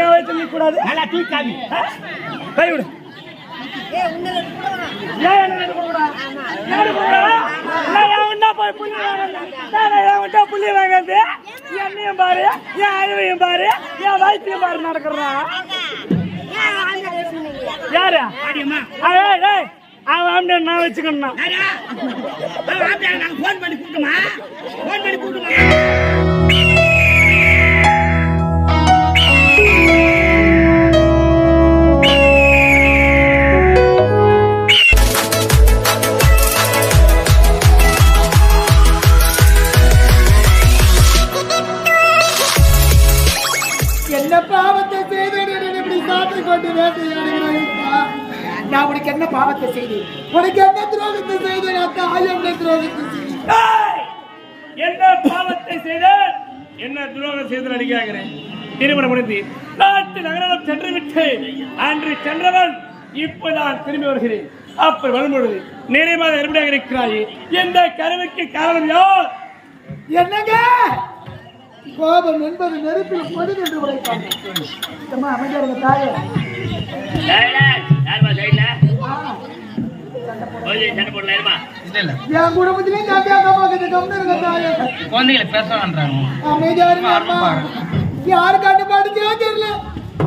என் வயிற்று நிக்க கூடாது நல்லா தூக்காமி கை விடு. ஏன் என்ன எடுக்க கூடாது? ஏன் எடுக்க கூடாது? நான் எவன்டா போய் புள்ளி வாங்குறது? நான் எவன்டா புள்ளி வாங்குறது? என்னையும் பாரு என் அறிவையும் பாரு என் வயிற்றையும் பாரு நடக்கிறா. யாரு? அவன் ஆம்பளை நான் வச்சுக்கணும் ஃபோன் பண்ணி கூட்டுமா ஃபோன் பண்ணி கூட்டுமா என்ன பாவத்தை செய்தேன் உனக்கு என்ன துரோகத்தை செய்தேன் அக்கா? என்ன துரோகத்தை செய்தேன்? ஏய்! என்ன பாவத்தை செய்த என்ன துரோகம் செய்து நடிக்கிறேன் திருமணம் முடிந்து நாட்டு நகரம் சென்று விட்டு அன்று சென்றவன் இப்பதான் திரும்பி வருகிறேன். அப்படி வரும்பொழுது நிறைவாக எறும்படியாக இருக்கிறாயே. இந்த கருவுக்கு காரணம் யார்? என்னங்க? கோபம் என்பது நெருப்பில் பொழுது என்று உரைப்பாங்க இருங்க தாயே. என் குடும்பத்திலே ஜாத்தியா காப்பாக்குது இருங்க தாயே குழந்தைகளை பேசலான்றாங்க. அமைதியா இருங்க அம்மா. யாரு கண்டுபாடுச்சோ தெரியல?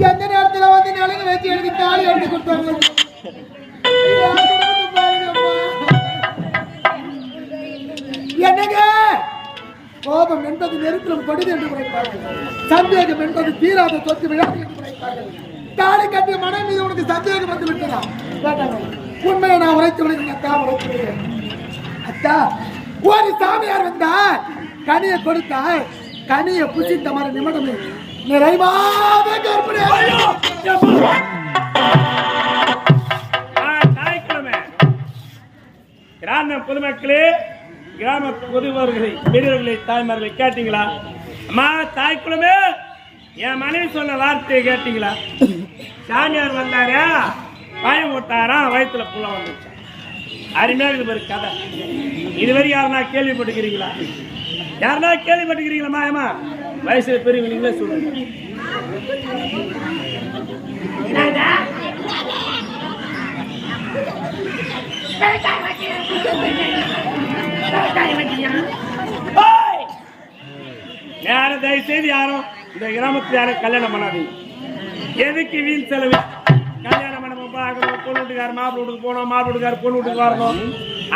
எந்த நேரத்துல வந்து நிலைங்க வச்சு எனக்கு தாலி எடுத்து கொடுத்தாங்க. என்னங்க? கோபம் என்பது நெருப்பிலும் கொடுது என்று உரைப்பார்கள். சந்தேகம் என்பது தீராத சொத்து விழாது என்று உரைப்பார்கள். தாலி கட்டிய மனைவி மீது உனக்கு சந்தேகம் வந்து விட்டதா வேண்டாங்க உண்மையை நான் உரைத்து அத்தா விடுகிறேன். அத்தா ஒரு சாமியார் வந்தா கனியை கொடுத்தா கனியை புசித்த மாதிரி நிமிடமே நிறைவாக தாய்க்கிழமை கிராம பொதுமக்களே கிராம பொதுவர்களை பெரியவர்களை தாய்மார்களை கேட்டீங்களா? அம்மா தாய்க்குளமே என் மனைவி சொன்ன வார்த்தையை கேட்டீங்களா? சாமியார் வந்தாரா? பயம் போட்டாராம் வயிற்றுல புள்ள வந்துச்சு அருமையாக இது ஒரு கதை. இதுவரை யாருனா கேள்விப்பட்டுக்கிறீங்களா யாருனா கேள்விப்பட்டுக்கிறீங்களா மாயமா வயசுல பெரியவங்க நீங்களே சொல்லுங்க. யாரும் தயவு செய்து யாரும் இந்த கிராமத்தில் யாரும் கல்யாணம் பண்ணாதீங்க. எதுக்கு வீண் செலவு? கல்யாணம் பார்க்கணும் பொண்ணு வீட்டுக்கார மாப்பிள்ள வீட்டுக்கு போகணும் மாப்பிள்ள வீட்டுக்கார பொண்ணு வீட்டுக்கு வரணும்.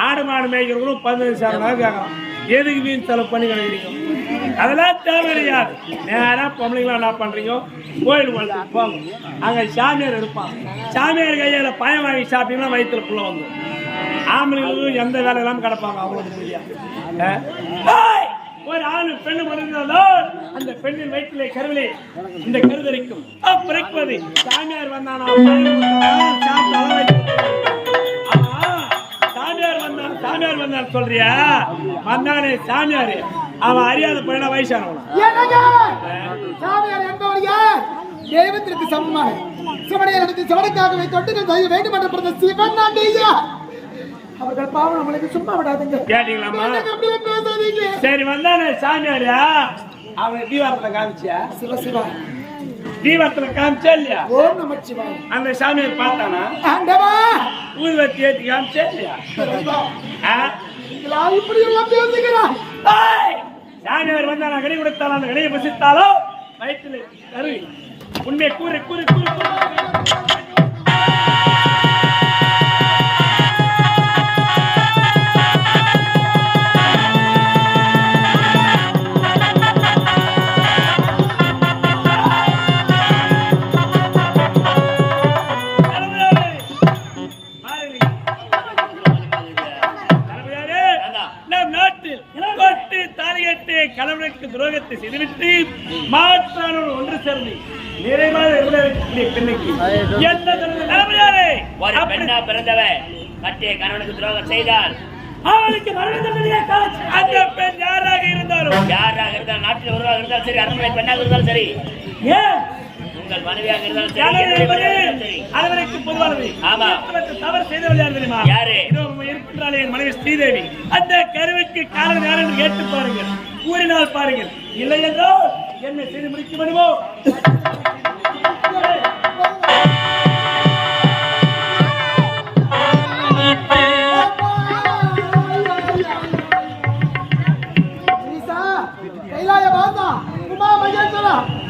ஆடு மாடு மேய்க்கிறவங்களும் பதினஞ்சு சாரம் கேட்கலாம் எதுக்கு வீண் செலவு பண்ணி கிடைக்கும் அதெல்லாம் தேவையில்லையாது நேராக பொம்பளைங்களாம் என்ன பண்ணுறீங்க கோயில் குளத்துக்கு போங்க. அங்கே சாமியார் இருப்பான். சாமியார் கையில் பயம் வாங்கி சாப்பிட்டீங்கன்னா வயிற்றுல புள்ள வந்து ஆம்பளைங்களுக்கும் எந்த வேலை கிடப்பாங்க. அவங்களுக்கு முடியாது அஹ்? ஏய்! ஒரு ஆணு பெண்ணு மறந்தாலோ அந்த பெண்ணின் வயிற்றிலே கருவிலே இந்த கருதரைக்கும். அப்பிறக்குவது சாமியார் வந்தானா? சாமியார் வந்தான் சாமியார் வந்தான் சொல்றியா? வந்தானே சாமியார். அவன் அறியாத போயிடா வயசானவனா? சாமியார் என்பவர் யார் தெய்வத்திற்கு சமமான சிவனையை நடத்தி சிவனுக்காகவே தொட்டுகள் செய்ய வேண்டும் என்ற பிறந்த சிவன் நான் அவர்கள் பாவம் நம்மளுக்கு சும்மா விடாதுங்க. கேட்டீங்களாம்மா? என்னங்க அப்படியே பேசாதீங்க. சரி வந்தானே சாமியாரா. அவன் தீவாரத்துல காமிச்சியா? சிவ சிவா. தீவாரத்துல காமிச்சா இல்லையா? ஓம் நமச்சிவாய் அந்த பார்த்தானா? ஆண்டவா! ஏத்தி காமிச்சா இல்லையா? இப்படி எல்லாம் பேசுகிறாய்? ஏய்! சாமியார் வந்தா நான் கடை கொடுத்தாலும் அந்த கடையை பசித்தாலோ வயிற்றுல கருவி. உண்மையை கூறு கூறு கூறு கூறு. துரோகம் செய்தால் அவளுக்கு மரண தண்டனையே காலத்து. அந்த பெண் யாராக இருந்தாலும் யாராக இருந்தால் நாட்டில் ஒருவராக இருந்தாலும் சரி அரண்மனை பெண்ணாக இருந்தாலும் சரி ஏன்? உங்கள் மனைவியாக இருந்தாலும் சரி இருந்தாலும் அளவிற்கு பொதுவானது. ஆமா. தவறு செய்தவள் யார் தெரியுமா? யாரு? இதோ இருக்கின்றாளே என் மனைவி ஸ்ரீதேவி. அந்த கருவுக்கு காரணம் யார் என்று கேட்டு பாருங்கள். கூறினால் பாருங்கள். இல்லை என்றால் என்ன செய்து முடிக்க முடியுமோ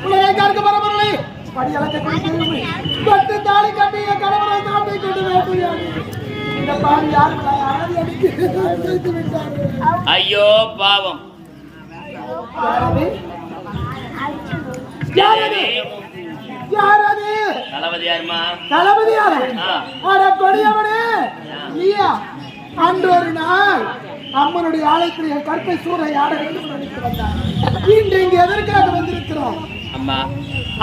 கொடுத்து பட்டு தாலி என் கணவரை தாண்டி கொண்டு வேண்டியாரு இந்த பாவி யாரு ஐயோ பாவம். யாரது யாரது தளபதி யாருமா தளபதி யாரு. அட கொடியவனே. நீயா? அன்று ஒரு நாள் அம்மனுடைய ஆலயத்தில் என் கற்பை சூறை ஆட வேண்டும் என்று இன்று இங்கு எதற்காக வந்திருக்கிறோம்? அம்மா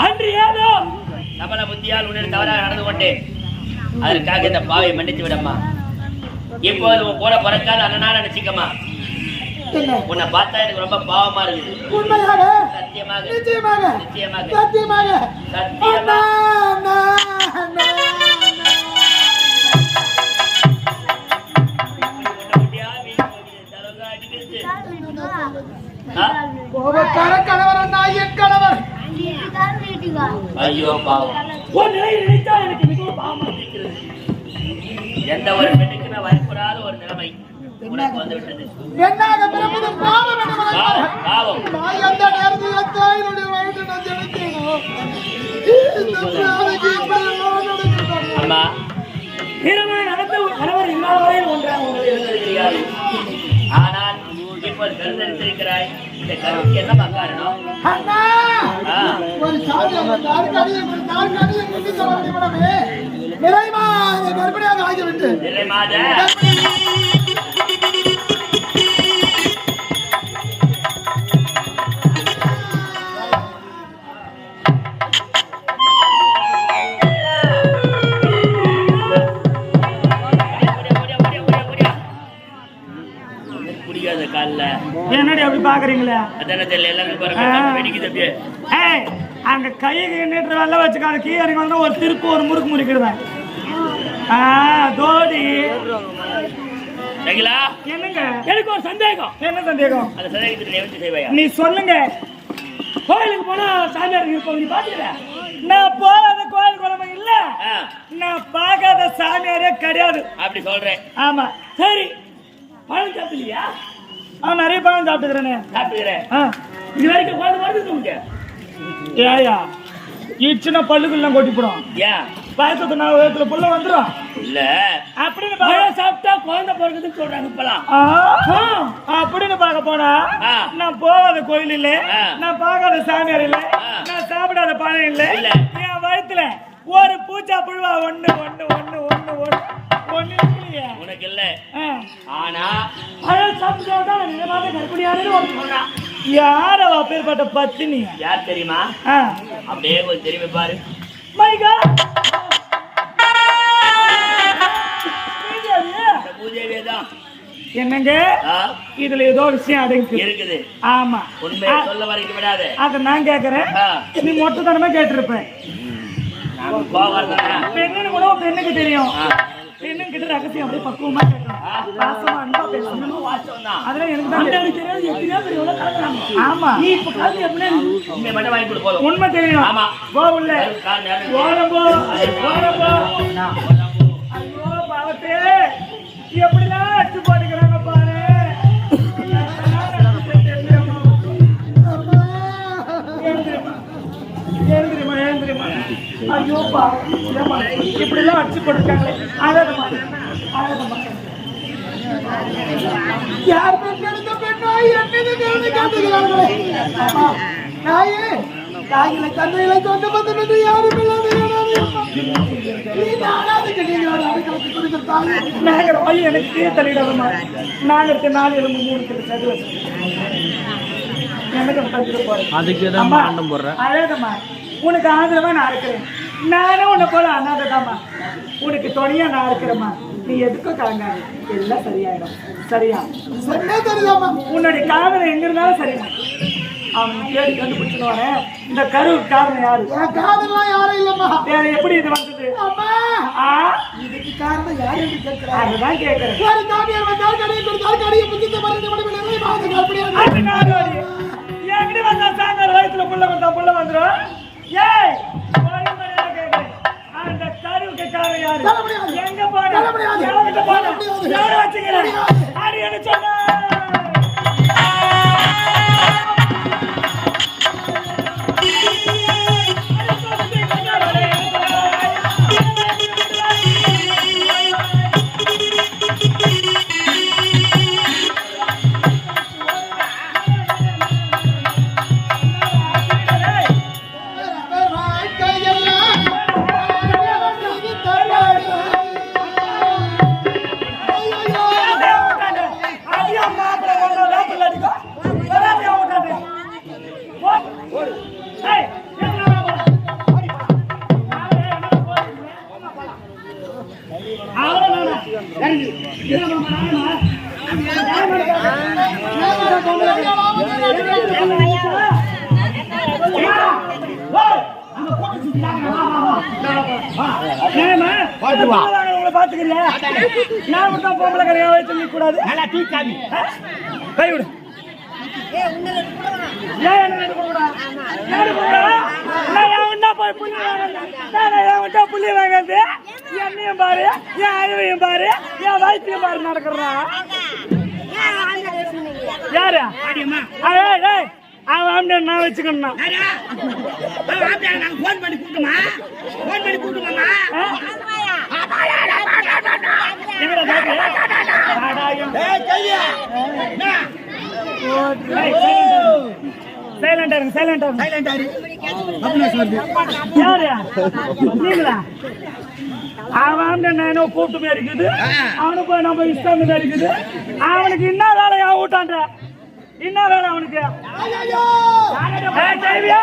அன்று ஏதோ சபல புத்தியால் உன்னிடம் தவறாக நடந்து கொண்டேன். அதற்காக இந்த பாவை மன்னித்து விடம்மா. இப்போது உன் கூட பிறக்காத அண்ணனா நினைச்சிக்கம்மா உன்னை பார்த்தா எனக்கு ரொம்ப பாவமா இருக்குது. உண்மையாக சத்தியமாக. நிச்சயமாக. நிச்சயமாக. சத்தியமாக. சத்தியமா. அண்ணா, அண்ணா, அண்ணா, அண்ணா. ஆ? கோபக்கார கணவர் அண்ணா என் கணவர் ஐயோ பாவம். ஒரு நிலையை நினைத்தா எனக்கு மிகவும் பாவமா இருக்கிறது. எந்த ஒரு பெண்ணுக்கு நான் பயப்படாத ஒரு நிலைமை உனக்கு பிறப்பது பாவம் பாவம் நான் எந்த நேரத்தில் தாயினுடைய நான். அம்மா. கணவர் இல்லாத வரையில் ஒன்றாக ஆனால் இப்போது கருத்தரித்திருக்கிறாய் இந்த கருவுக்கு என்னப்பா காரணம்? ஒரு சாமி அந்த தார்காணியை ஒரு தார்காணியை கொண்டு செல்ல விடவே நிறைவா அதை கர்ப்பிணியாக ஆகிவிட்டு இல்லை புரியாத கால்ல. என்னடி அப்படி பாக்குறீங்களே? அதான தெரியல எல்லாரும் பாருங்க வெடிக்குது அப்படியே. ஏய் அங்க கையை நீட்டுற வெள்ள வச்சுக்காத கீழே இறங்கி வந்தா ஒரு திருப்பு ஒரு முறுக்கு முறிக்கிறதா ஆ தோடி. சரிங்களா என்னங்க? எனக்கு ஒரு சந்தேகம். என்ன சந்தேகம்? அந்த சந்தேகத்தை நிவர்த்தி செய்வாயா? நீ சொல்லுங்க. கோயிலுக்கு போனா சாமியார் இருப்போம் நீ பாத்துக்கிற நான் போகாத கோயில் குழம்பு இல்ல. நான் பார்க்காத சாமியாரே கிடையாது. அப்படி சொல்றேன். ஆமா. சரி. பழம் சாப்பிடலையா அவன் நிறைய பழம் சாப்பிட்டுக்கிறேனே. சாப்பிட்டுக்கிறேன். இது வரைக்கும் குழந்தை வருது உனக்கு? ஏயா இச்சுனா பல்லுக்குள்ள கொட்டி போடும் ஏன் வயசத்து நாலு வயசுல புள்ள வந்துடும் இல்ல. அப்படின்னு பழம் சாப்பிட்டா குழந்தை பிறகுதுன்னு சொல்றாங்க இப்பெல்லாம். அப்படின்னு பார்க்க போனா. நான் போகாத கோயில் இல்ல. நான் பார்க்காத சாமியார் இல்ல. நான் சாப்பிடாத பழம் இல்ல. என் வயித்துல ஒரு பூச்சா புழுவா ஒண்ணு ஒண்ணு ஒண்ணு ஒண்ணு ஒண்ணு ஒண்ணு உனக்கு இல்ல. ஆனா பழம் சாப்பிட்டா நிஜமாக யார் அவ பேர்பட்ட பத்தினி? யார் தெரியுமா? அப்படியே கொஞ்சம் திரும்பி பாரு. மை காட் என்னங்க? இதுல ஏதோ விஷயம் அடங்கி இருக்குது. ஆமா. உண்மையை சொல்ல வரைக்கும் விடாத. அத நான் கேக்குறேன். நீ மொட்டத்தனமா கேட்டிருப்பேன் நான் கோவம் பெண்ணுன்னு கூட பெண்ணுக்கு தெரியும். பெண்ணு கிட்ட ரகசியம் அப்படியே பக்குவமா கேட்கணும். பாசமா அன்பா பேசணும். அதெல்லாம் எனக்கு தான் தெரியாது பேர் எவ்வளவு கலக்குறாங்க. ஆமா. நீ இப்ப காலி எப்படி உண்மை மட்டும் வாங்கி கொடு போதும். உண்மை தெரியும். ஆமா. போ உள்ள ஓரம் போ. ஓரம் போ. ஐயோ பாவத்தே. எப்படிலாம் அச்சு போட்டுக்கிறாங்க பாரு. எழுந்திரிமா எழுந்திரிமா ஐயோ ஏம்மா, இப்படிலாம் அடிச்சு போட்டுருக்காங்களே. யார் பெற்றெடுத்த பெண்ணாய் என்னது கேட்டுகிறார்களே தாயிலை யாரும் இல்லாத அதுக்கு அழகம்மா உனக்கு ஆதரவா நான் இருக்கிறேன். நானும் உன்னை போல அனாததாம்மா. உனக்கு துணையா நான் இருக்கிறேம்மா. நீ எதுக்கும் கலங்காது எல்லாம் சரியாயிடும். சரியா? உன்னுடைய காதலை எங்க இருந்தாலும் சரியா அவன் தேடி கண்டுபிடிச்சிடுவானே. இந்த கருவுக்கு காரணம் யாரு? காதலாம் யாரும் இல்லம்மா. வேற எப்படி இது வந்தது? இதுக்கு காரணம் யார் என்று கேட்கிறார் அதுதான் கேட்கறேன். ஒரு தானியர் வந்தால் கடையை கொடுத்தால் கடையை புத்தித்த மருந்து மணி நிறைய நாடோடி. என்கிட்ட வந்தா சாயந்தரம் வயசுல புள்ள வந்தா புள்ள வந்துரும். ஏய். அந்த கருவுக்கு காரணம் யாரு? எங்க போன? எவன்கிட்ட போன? வச்சுக்கிறேன்? முடியாது. அடி என்ன சொன்ன? நான் மட்டும் பொம்பளை கரையா வச்சு நிக்க கூடாது. நல்லா தூக்கி காமி கை விடு. என்னையும் பாரு என் அறிவையும் பாரு என் வயிற்றையும் பாரு நடக்கிறா. யாரு? ஏய், ஏய், அவன் ஆம்பளை நான் வச்சுக்கணும் ஃபோன் பண்ணி கூட்டுமா ஃபோன் பண்ணி கூட்டுமாமா சைலண்டா இருங்க சைலண்டா நீங்களா அவன் நானோ கூப்பிட்டு இருக்குது அவனுக்கு நம்ம இஷ்டம் இருக்குது அவனுக்கு என்ன வேலை ஊட்டான்ற? என்ன வேலை அவனுக்கு ஏய், செய்வியா?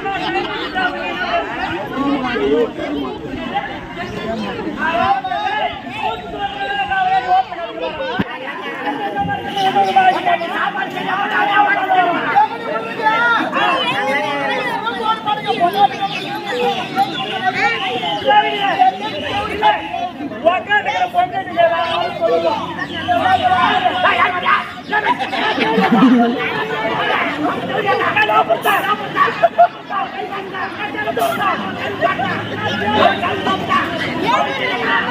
புரியா? புரியா? ஏய், ஏய், ஏய். உக்காந்துக்கிற பொங்கலுக்கு ஏதாவது சொல்லுவோம்.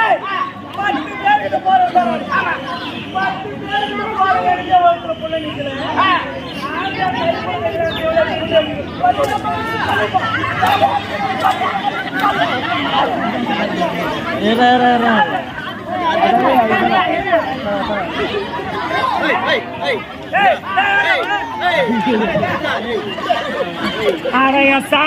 ஏய், பத்து பேருக்கு போற போறோம். பத்து பேருக்கு போற வேண்டிய வயசுல புள்ள நிக்குது. ஆந்திரா கைப்பட வேண்டிய வயசுல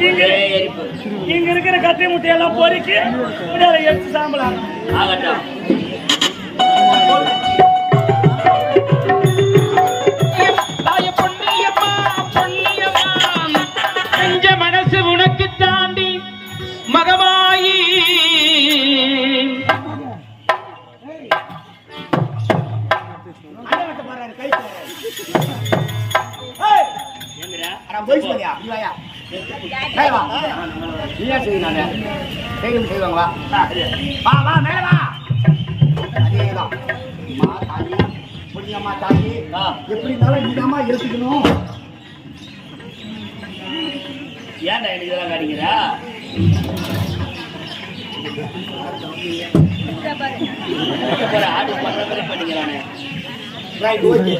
இங்க இருக்கிற கத்தி முட்டையெல்லாம் பொறுக்கி முடியாத எடுத்து சாம்பலாம் ஆகட்டும். ஏன் செய்ய நானு செய்யும் செய்வாங்க வா வா வா மேல வா. அதேதான். அம்மா தாயி புண்ணியம்மா தாயி. எப்படி இருந்தாலும் நீ தாம்மா எடுத்துக்கணும். ஏன்டா எனக்கு இதெல்லாம் காட்டிக்கிறா? ஆடு பண்ற மாதிரி பண்ணிக்கிறானே. ரைட் ஓகே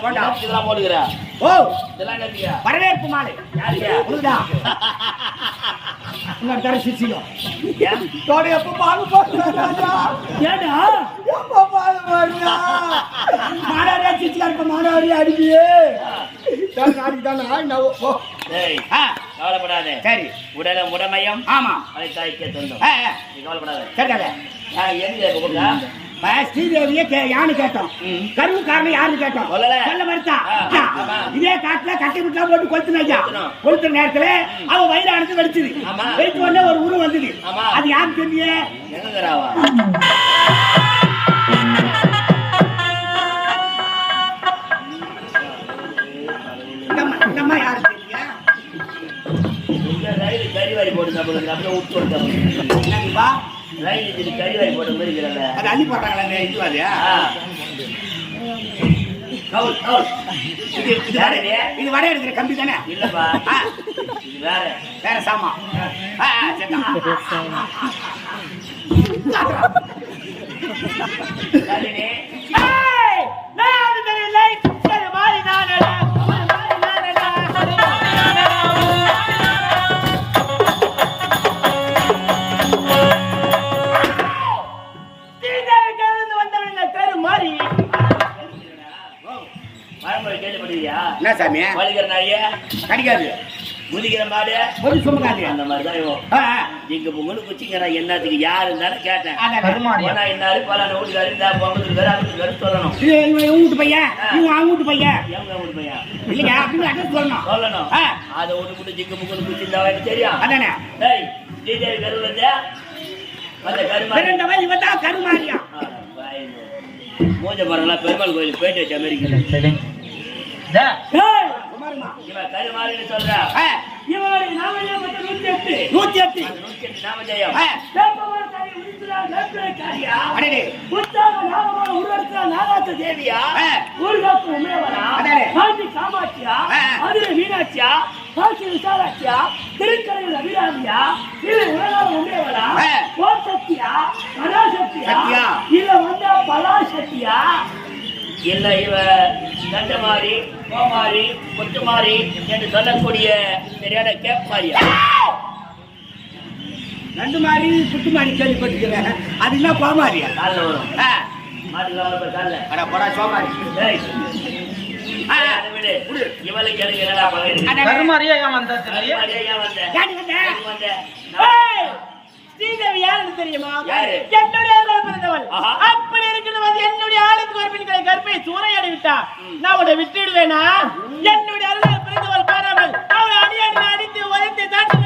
இதெல்லாம் போடுகிறா ஓ! இதெல்லாம் என்னத்தியா வரவேற்பு மாலை. யாருக்கா உனக்குதான் இன்னொரு தர சிரிச்சிக்கோ ஏன்? தோட எப்ப பால் போடுறா ஏடா எப்ப பால் போடுறா? மானாரியா சிரிச்சுக்கா இருப்ப மானாரியா அடிப்பியே நாளைக்கு தானே நான் ஓ டேய், ஆ, கவலைப்படாதே. சரி. உடல உடமையும் ஆமா. அதை தாய்க்க நீ கவலைப்படாத. சரி. நான் எங்க கூப்பிட்டா ஸ்ரீதேவியே கே- யான்னு கேட்டோம். கருவு காரணம் யாருன்னு கேட்டோம். சொல்ல மறுத்தா. இதே காட்டுல கட்டி விட்டா போட்டு கொளுத்துனா ஐயா. கொளுத்துற நேரத்துல அவ வயிறானது வெடிச்சுது. வெடிச்ச உடனே ஒரு உருவம் வந்தது. அது ரயில் கறிவாரி போட்டு சாப்பிடுறது அப்படியே விட்டு இது கறிவாரி போட்ட மாதிரி இருக்கிறல்ல அது அள்ளி போட்டாங்களே இது வடை எடுக்கிற கம்பி தானே? இல்லப்பா. இது வேற. வேற சாமா ஆ, சாமி வலிக்கிற நாயே கடிக்காது முதிக்கிற மாடு. ஒரு சுமக்காது. அந்த மாதிரி தான் இவன். இங்க பொங்கல் என்னத்துக்கு யாரு இருந்தாலும் கேட்டேன். போனா இன்னாரு பலான வீட்டுக்காரு இந்த சொல்லணும். இவன் வீட்டு பையன். இவன் அவங்க வீட்டு பையன். எங்க வீட்டு பையன்? இல்லைங்க அப்படின்னு அட்ரஸ் சொல்லணும். சொல்லணும். அதை விட்டு விட்டு ஜிங்கு குச்சி எனக்கு தெரியும். அதானே. டேய் கருவில் இருந்தே அந்த கருமாரி. இவன் தான் கருமாரியா? மூஞ்ச பாருங்களா பெருமாள் கோயில் போயிட்டு வச்சு அமெரிக்கா நூத்தி எட்டு நூத்தி எட்டு தேவியா. ஊர்காப்பு உமையவனா. காஞ்சி காமாட்சியா. மதுரை மீனாட்சியா? காசி விசாலாட்சியா? திருக்கரையில் அபிராமியா? இது உலகம் உமையவனா. ஓம் சக்தியா பராசக்தியா? சக்தியா. இல்ல வந்தா பராசக்தியா? இல்ல இவ தண்டமாரி கோமாரி கொத்துமாரி என்று சொல்லக்கூடிய சரியான கேப் மாரியா ரெண்டு மாறி புட்டு மாறி கேள்விப்பட்டிருக்கிறேன் அது என்ன கோமாரியா காலில் வரும். மாட்டுல வரும் காலில். அட போடா சோமாரி டேய் ஆ, ஆ. அதை விடு. இவளுக்கு எனக்கு என்னடா அடடே. கருமாரியா ஏன் வந்தா தெரியலையே? கருமாரியா ஏன் வந்த? ஸ்ரீதேவி யாருன்னு தெரியுமா? என்னுடைய பிறந்தவள் அப்படி இருக்கிறது என்னுடைய ஆளுக்கு ஒரு பெண்களை கற்பை சூறையாடி விட்டா. நான் அவனை விட்டுடுவேனா? என்னுடைய அருள் பிறந்தவள் பாராமல் அவளை அடியாடி அடித்து உரைத்து தாட்டு